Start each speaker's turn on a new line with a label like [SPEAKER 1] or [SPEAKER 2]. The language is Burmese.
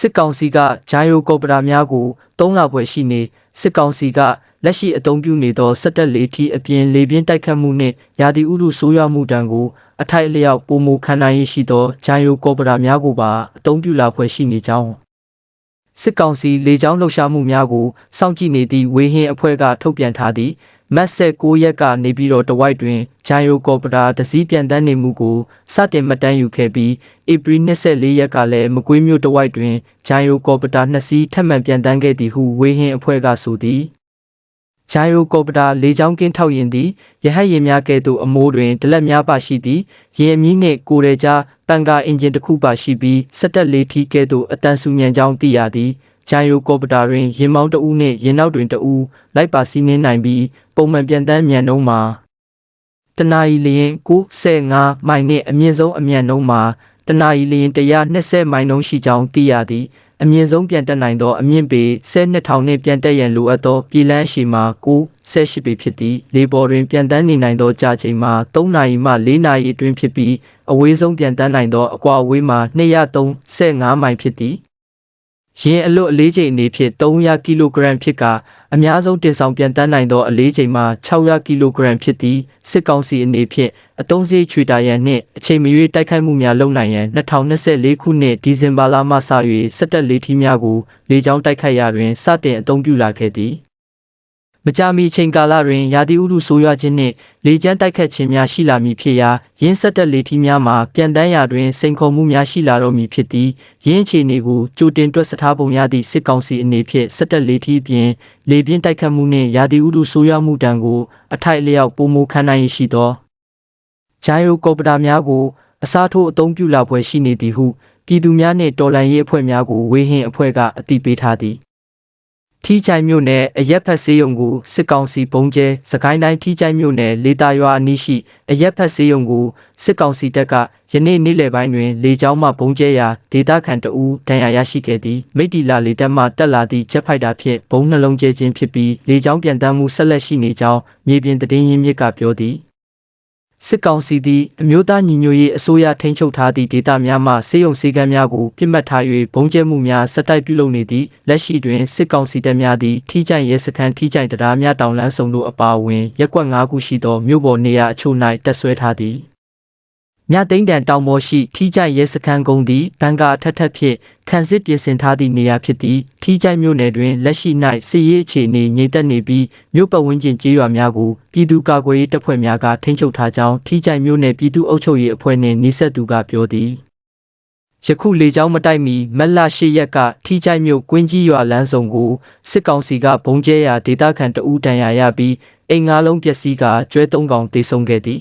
[SPEAKER 1] စစ်ကောင်စီကဂျာယိုကော်ပိုရာများကိုတုံးလာပွဲရှိနေစစ်ကောင်စီကလက်ရှိအုံပြုနေသောစက်တက်လေးထီအပြင်လေပြင်းတိုက်ခတ်မှုနှင့်ရာသီဥတုဆိုးရွားမှုတံကိုအထိုက်အလျောက်ပုံမူခံနိုင်ရရှိသောဂျာယိုကော်ပိုရာများကိုပါအုံပြုလာပွဲရှိနေကြောင်းစစ်ကောင်စီလေကြောင်းလှုပ်ရှားမှုများကိုစောင့်ကြည့်နေသည့်ဝေဟင်အဖွဲ့ကထုတ်ပြန်ထားသည့် မတ်ဆက်9ရက်ကနေပြီးတော့တဝိုက်တွင်ဂျိုင်ယိုကော်ပတာတစည်းပြန်တန်းနေမှုကိုစတင်မှတ်တမ်းယူခဲ့ပြီးဧပြီ24ရက်ကလည်းမကွေးမြို့တဝိုက်တွင်ဂျိုင်ယိုကော်ပတာနှစ်စီးထပ်မံပြန်တန်းခဲ့သည်ဟုဝေဟင်အဖွဲ့ကဆိုသည်ဂျိုင်ယိုကော်ပတာလေကြောင်းကင်းထောက်ရင်သည်ရဟတ်ယာဉ်များကဲ့သို့အမိုးတွင်ဒလက်များပါရှိသည်ယာဉ်အမီးနှင့်ကိုယ်ရဲကြားပန်ကာအင်ဂျင်တစ်ခုပါရှိပြီးစက်တက်လေးထီးကဲ့သို့အတန်ဆူမြန်ကြောင်းသိရသည် ဂျိုင်ယိုကော်ပတာတွင်ရင်မောင်းတအူးနှင့်ရင်နောက်တွင်တအူးလိုက်ပါစီးနှင်းနိုင်ပြီးပုံမှန်ပြန်တမ်းမြန်နှုန်းမှာတနာရီလျင်95မိုင်နှင့်အမြင့်ဆုံးအမြန်နှုန်းမှာတနာရီလျင်120မိုင်နှုန်းရှိကြောင်းသိရသည်အမြင့်ဆုံးပြန်တက်နိုင်သောအမြင့်ပေ12000နှင့်ပြန်တက်ရန်လိုအပ်သောပြည်လန်းရှိမှာ98ပေဖြစ်သည်လေပေါ်တွင်ပြန်တန်းနေနိုင်သောကြာချိန်မှာ3နာရီမှ4နာရီအတွင်းဖြစ်ပြီးအဝေးဆုံးပြန်တန်းနိုင်သောအကွာအဝေးမှာ235မိုင်ဖြစ်သည် ရင်အလွတ်အလေးချိန်အနေဖြင့်300ကီလိုဂရမ်ဖြစ်ကအများဆုံးတင်ဆောင်ပြန်တန်းနိုင်သောအလေးချိန်မှာ600ကီလိုဂရမ်ဖြစ်သည့်စစ်ကောင်စီအနေဖြင့်အသုံးစရိတ်ချွေတာရန်နှင့်အချိန်မရွေးတိုက်ခိုက်မှုများလုပ်နိုင်ရန်2024ခုနှစ်ဒီဇင်ဘာလမှစ၍စက်တက်လေးထီးများကိုလေကြောင်းတိုက်ခိုက်ရာတွင်စတင်အသုံးပြုလာခဲ့သည် မကြာမီအချိန်ကာလတွင်ရာသီဥတုဆိုးရွားခြင်းနှင့်လေကြမ်းတိုက်ခတ်ခြင်းများရှိလာမည်ဖြစ်ရာရင်းဆက်တက်လေထီးများမှာပြန်တန်းရာတွင်စိန်ခေါ်မှုများရှိလာတော့မည်ဖြစ်သည်ရင်းအခြေအနေကိုကြိုတင်တွက်ဆထားပုံရသည့်စစ်ကောင်စီအနေဖြင့်ဆက်တက်လေထီးပြင်လေပြင်းတိုက်ခတ်မှုနှင့်ရာသီဥတုဆိုးရွားမှုတံကိုအထိုက်အလျောက်ပုံမခံနိုင်ရရှိသောဂျိုင်ယိုကော်ပတာများကိုအစားထိုးအသုံးပြုလာပွဲရှိနေသည်ဟုပြည်သူများနှင့်တော်လှန်ရေးအဖွဲ့များကိုဝေဟင်အဖွဲ့ကအသိပေးထားသည် ထီးချိုင်မြို့နယ်အရက်ဖက်စေးရုံကိုစစ်ကောင်စီပုံကျဲစကိုင်းတိုင်းထီးချိုင်မြို့နယ်လေတာရွာအနီးရှိအရက်ဖက်စေးရုံကိုစစ်ကောင်စီတပ်ကယနေ့နေ့လယ်ပိုင်းတွင် လေကြောင်းမှပုံကျဲရာဒေသခံတအူးဒဏ်ရာရရှိခဲ့သည်မိတီလာလေတပ်မှတက်လာသည့်ချက်ဖိုက်တာဖြင့်ဘုံနှလုံးကျဲခြင်းဖြစ်ပြီးလေကြောင်းပြန်တမ်းမှုဆက်လက်ရှိနေကြောင်းမြေပြင်သတင်းရင်းမြစ်ကပြောသည် စစ်ကောင်စီသည်အမျိုးသားညီညွတ်ရေးအစိုးရထိန်းချုပ်ထားသည့်ဒေသများမှစေယုံစည်းကမ်းများကိုပြစ်မှတ်ထား၍ဘုံကျဲမှုများဆက်တိုက်ပြုလုပ်နေသည့်လက်ရှိတွင်စစ်ကောင်စီတပ်များသည်ထိကြိုင်ရဲစခန်းထိကြိုင်တရားများတောင်လန်းဆောင်တို့အပါအဝင်ရက်ကွက်၅ခုရှိသောမြို့ပေါ်နေရာအချို့၌တပ်ဆွဲထားသည် မြသိန်းတန်တောင်ပေါ်ရှိထီးကြိုင်ရဲစခန်းကုန်းသည်ဘန်ကာထက်ထက်ဖြင့်ခန်းစစ်ပြင်ဆင်ထားသည့်နေရာဖြစ်သည်ထီးကြိုင်မြို့နယ်တွင်လက်ရှိ၌စစ်ရေးအခြေအနေငြိမ်သက်နေပြီးမြို့ပတ်ဝန်းကျင်ကျေးရွာများကိုပြည်သူ့ကာကွယ်ရေးတပ်ဖွဲ့များကထိန်းချုပ်ထားကြောင်းထီးကြိုင်မြို့နယ်ပြည်သူ့အုပ်ချုပ်ရေးအဖွဲ့နှင့်နှိစက်သူကပြောသည်ယခုလေကြောင်းမတိုက်မီမက်လ၈ရက်ကထီးကြိုင်မြို့ကွင်းကြီးရွာလမ်းဆောင်ကိုစစ်ကောင်စီကဘုံကျဲရာဒေသခံတအူးတန်ရာရပြီးအိမ်ငါးလုံးပျက်စီးကကျွဲသုံးကောင်တေဆုံးခဲ့သည်